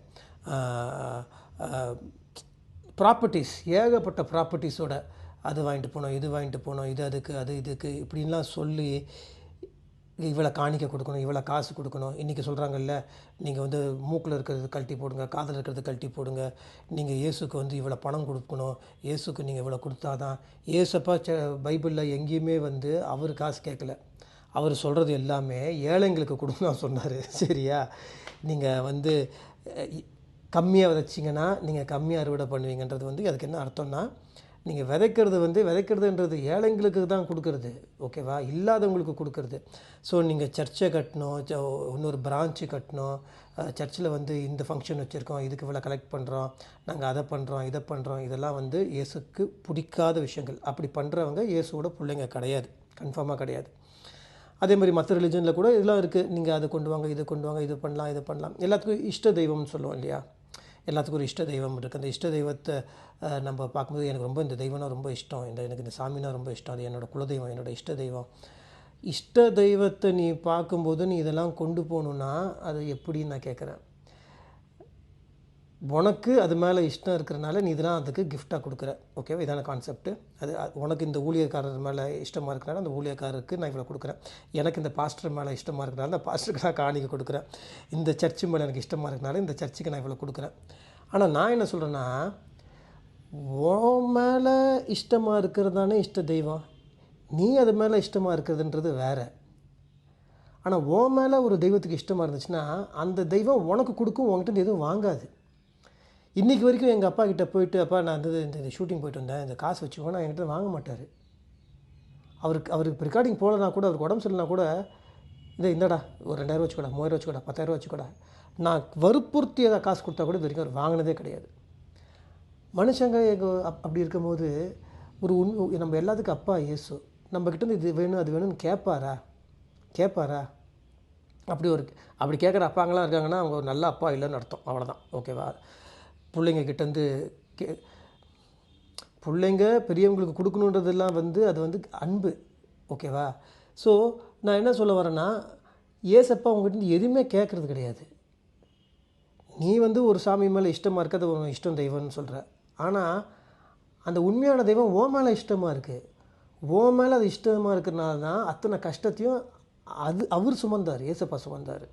Speaker 1: ப்ராப்பர்ட்டிஸ் ஏகப்பட்ட ப்ராப்பர்ட்டிஸோட அது வாங்கிட்டு போனோம் இது வாங்கிட்டு போனோம் இது அதுக்கு அது இதுக்கு இப்படின்லாம் சொல்லி இவ்வளோ காணிக்க கொடுக்கணும் இவ்வளோ காசு கொடுக்கணும். இன்றைக்கி சொல்கிறாங்கல்ல நீங்கள் வந்து மூக்கில் இருக்கிறது கழட்டி போடுங்க காதில் இருக்கிறது கழட்டி போடுங்க. நீங்கள் இயேசுக்கு வந்து இவ்வளோ பணம் கொடுக்கணும். இயேசுக்கு நீங்கள் இவ்வளோ கொடுத்தா தான் இயேசப்பா ச பைபிளில் எங்கேயுமே வந்து அவர் காசு கேட்கல. அவர் சொல்கிறது எல்லாமே ஏழைங்களுக்கு கொடுங்க சொன்னார். <laughs> சரியா? நீங்கள் வந்து கம்மியாக விதைச்சிங்கன்னா நீங்கள் கம்மியாக அறுவடை பண்ணுவீங்கன்றது வந்து அதுக்கு என்ன அர்த்தம்னா நீங்கள் விதைக்கிறது வந்து விதைக்கிறதுன்றது ஏழைங்களுக்கு தான் கொடுக்கறது ஓகேவா இல்லாதவங்களுக்கு கொடுக்கறது. ஸோ நீங்கள் சர்ச்சை கட்டணும் இன்னொரு பிரான்ச்சு கட்டணும். சர்ச்சில் வந்து இந்த ஃபங்க்ஷன் வச்சுருக்கோம் இதுக்கு இவ்வளோ கலெக்ட் பண்ணுறோம் நாங்கள் அதை பண்ணுறோம் இதை பண்ணுறோம் இதெல்லாம் வந்து இயேசுக்கு பிடிக்காத விஷயங்கள். அப்படி பண்ணுறவங்க இயேசுவோட பிள்ளைங்க கிடையாது கன்ஃபார்மாக கிடையாது. அதே மாதிரி மற்ற ரிலிஜனில் கூட இதெல்லாம் இருக்குது நீங்கள் அதை கொண்டு வாங்க இதை கொண்டு வாங்க இது பண்ணலாம் இது பண்ணலாம். எல்லாத்துக்கும் இஷ்ட தெய்வம்னு சொல்லுவோம் இல்லையா? எல்லாத்துக்கும் ஒரு இஷ்ட தெய்வம் இருக்குது அந்த இஷ்ட தெய்வத்தை நம்ம பார்க்கும்போது எனக்கு ரொம்ப இந்த தெய்வம்னா ரொம்ப இஷ்டம். இந்த எனக்கு இந்த சாமினா ரொம்ப இஷ்டம். அது என்னோடய குலதெய்வம் என்னோடய இஷ்ட தெய்வம். இஷ்ட தெய்வத்தை நீ பார்க்கும்போது நீ இதெல்லாம் கொண்டு போகணுன்னா அது எப்படின்னு நான் கேட்குறேன். உனக்கு அது மேலே இஷ்டம் இருக்கிறனால நீ இதெல்லாம் அதுக்கு கிஃப்டாக கொடுக்குற. ஓகேவா இதான கான்செப்ட்டு அது உனக்கு இந்த ஊழியக்காரர் மேலே இஷ்டமாக இருக்கிறனால அந்த ஊழியக்காரருக்கு நான் இவ்வளோ கொடுக்குறேன். எனக்கு இந்த பாஸ்டர் மேலே இஷ்டமாக இருக்கிறனால அந்த பாஸ்டருக்கு நான் காணிக்க கொடுக்குறேன். இந்த சர்ச்சு மேலே எனக்கு இஷ்டமாக இருக்கிறனால இந்த சர்ச்சுக்கு நான் இவ்வளோ கொடுக்குறேன். ஆனால் நான் என்ன சொல்கிறேன்னா உன் மேலே இஷ்டமாக இருக்கிறது தானே இஷ்ட தெய்வம்? நீ அது மேலே இஷ்டமாக இருக்கிறதுன்றது வேறு. ஆனால் உன் மேலே ஒரு தெய்வத்துக்கு இஷ்டமாக இருந்துச்சுன்னா அந்த தெய்வம் உனக்கு கொடுக்கும் உன்கிட்ட எதுவும் வாங்காது. இன்றைக்கி வரைக்கும் எங்கள் அப்பா கிட்ட போயிட்டு அப்பா நான் வந்து இந்த ஷூட்டிங் போயிட்டு வந்தேன். இந்த காசு வச்சுக்கோ நான் என்கிட்ட வாங்க மாட்டார். அவருக்கு அவருக்கு ரெக்கார்டிங் போகலனா கூட அவருக்கு உடம்பு சரியில்லைனா கூட இதை இந்தடா ஒரு ரெண்டாயிரம் வச்சுக்கோடா மூவாயிரம் வச்சுக்கோடா பத்தாயிரம் வச்சுக்கோடா. நான் வற்புறுத்தி ஏதாவது காசு கொடுத்தா கூட இது வரைக்கும் அவர் வாங்கினதே கிடையாது. மனுஷங்க எங்கள் அப் அப்படி இருக்கும்போது ஒரு உண் நம்ம எல்லாத்துக்கும் அப்பா இயேசு. நம்மக்கிட்ட இருந்து இது வேணும் அது வேணும்னு கேட்பாரா கேட்பாரா அப்படி ஒரு அப்படி கேட்குற அப்பாங்களாம் இருக்காங்கன்னா அவங்க ஒரு நல்ல அப்பா இல்லைன்னு அர்த்தம். அவ்வளோதான் ஓகேவா? பிள்ளைங்க கிட்டேருந்து கே பிள்ளைங்க பெரியவங்களுக்கு கொடுக்கணுன்றதெல்லாம் வந்து அது வந்து அன்பு ஓகேவா? ஸோ நான் என்ன சொல்ல வரேன்னா ஏசப்பா உங்ககிட்ட எதுவுமே கேட்குறது கிடையாது. நீ வந்து ஒரு சாமி மேலே இஷ்டமாக இருக்க அது உன் இஷ்டம் தெய்வம்னு சொல்கிற ஆனால் அந்த உண்மையான தெய்வம் ஓ மேலே இஷ்டமாக இருக்குது ஓ மேலே அது இஷ்டமாக இருக்கிறனால தான் அத்தனை கஷ்டத்தையும் அது அவர் சுமந்தார் ஏசப்பா சுமந்தார்.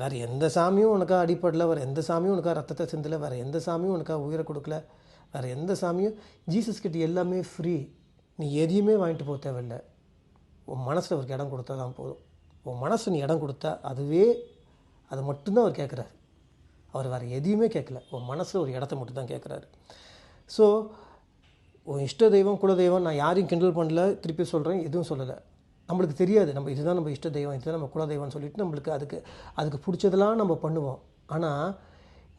Speaker 1: வேறு எந்த சாமியும் உனக்கா அடிப்படல வேறு எந்த சாமியும் உனக்கா ரத்தத்தை சிந்தலை வேறு எந்த சாமியும் உனக்கா உயிரை கொடுக்கல வேறு எந்த சாமியும் ஜீசஸ் கிட்ட எல்லாமே ஃப்ரீ நீ எதையுமே வாங்கிட்டு போக தேவையில்லை. உன் மனசில் அவருக்கு இடம் கொடுத்தா தான் போதும். உன் மனசு நீ இடம் கொடுத்தா அதுவே அது மட்டும்தான் அவர் கேட்குறாரு. அவர் வேறு எதையுமே கேட்கல. உன் மனசில் ஒரு இடத்த மட்டும் தான் கேட்குறாரு. ஸோ உன் இஷ்ட தெய்வம் குல தெய்வம் நான் யாரையும் கிண்டல் பண்ணல திருப்பி சொல்கிறேன் எதுவும் சொல்லலை. நம்மளுக்கு தெரியாது. நம்ம இதுதான் நம்ம இஷ்ட தெய்வம் இதுதான் நம்ம குல தெய்வம்னு சொல்லிட்டு நம்மளுக்கு அதுக்கு அதுக்கு பிடிச்சதெல்லாம் நம்ம பண்ணுவோம். ஆனால்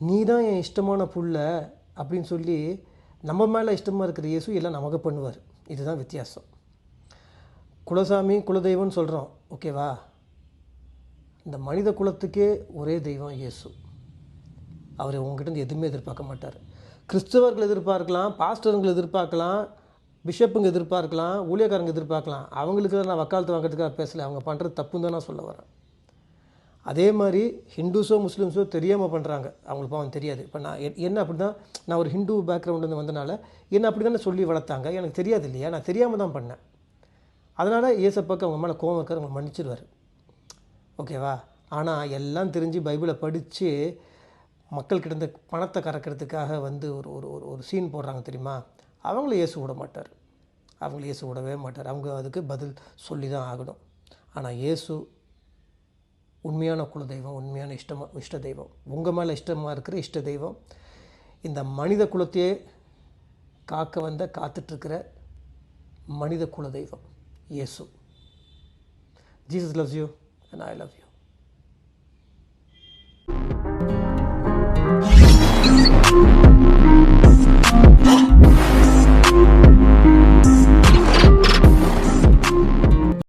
Speaker 1: நீ தான் என் இஷ்டமான புள்ள அப்படின்னு சொல்லி நம்ம மேலே இஷ்டமாக இருக்கிற இயேசு எல்லாம் நமக்கு பண்ணுவார். இதுதான் வித்தியாசம். குலசாமி குலதெய்வம்னு சொல்கிறோம் ஓகேவா இந்த மனித குலத்துக்கே ஒரே தெய்வம் இயேசு. அவர் உங்ககிட்ட எதுவுமே எதிர்பார்க்க மாட்டார். கிறிஸ்தவர்கள் எதிர்பார்க்கலாம் பாஸ்டர்கள் எதிர்பார்க்கலாம் பிஷப்புங்க எதிர்பார்க்கலாம் ஊழியக்காரங்க எதிர்பார்க்கலாம். அவங்களுக்கு நான் வக்காலத்து வாங்குறதுக்காக பேசலை. அவங்க பண்ணுறது தப்புன்னு தான் நான் சொல்ல வரேன். அதே மாதிரி ஹிந்துஸோ முஸ்லீம்ஸோ தெரியாமல் பண்ணுறாங்க அவங்களுக்கு அவன் தெரியாது. இப்போ நான் என்ன அப்படி தான் நான் ஒரு ஹிந்து பேக்ரவுண்ட்லேருந்து வந்தனால என்ன அப்படி தானே சொல்லி வளர்த்தாங்க. எனக்கு தெரியாது இல்லையா? நான் தெரியாமல் தான் பண்ணேன். அதனால் ஏசப்பாக்கு அவங்க மேலே கோவம் இருக்கார் அவங்க மன்னிச்சிடுவார் ஓகேவா? ஆனால் எல்லாம் தெரிஞ்சு பைபிளை படித்து மக்கள்கிட்ட இருந்த பணத்தை கறக்கிறதுக்காக வந்து ஒரு ஒரு ஒரு ஒரு சீன் போடுறாங்க தெரியுமா? அவங்கள இயேசு விட மாட்டார். அவங்கள இயேசு விடவே மாட்டார். அவங்க அதுக்கு பதில் சொல்லி தான் ஆகணும். ஆனால் இயேசு உண்மையான குல தெய்வம் உண்மையான இஷ்டமாக இஷ்ட தெய்வம். உங்கள் மேலே இஷ்டமாக இருக்கிற இஷ்ட தெய்வம். இந்த மனித குலத்தையே காக்க வந்த காத்துட்ருக்கிற மனித குல தெய்வம் இயேசு. Jesus loves you and I love you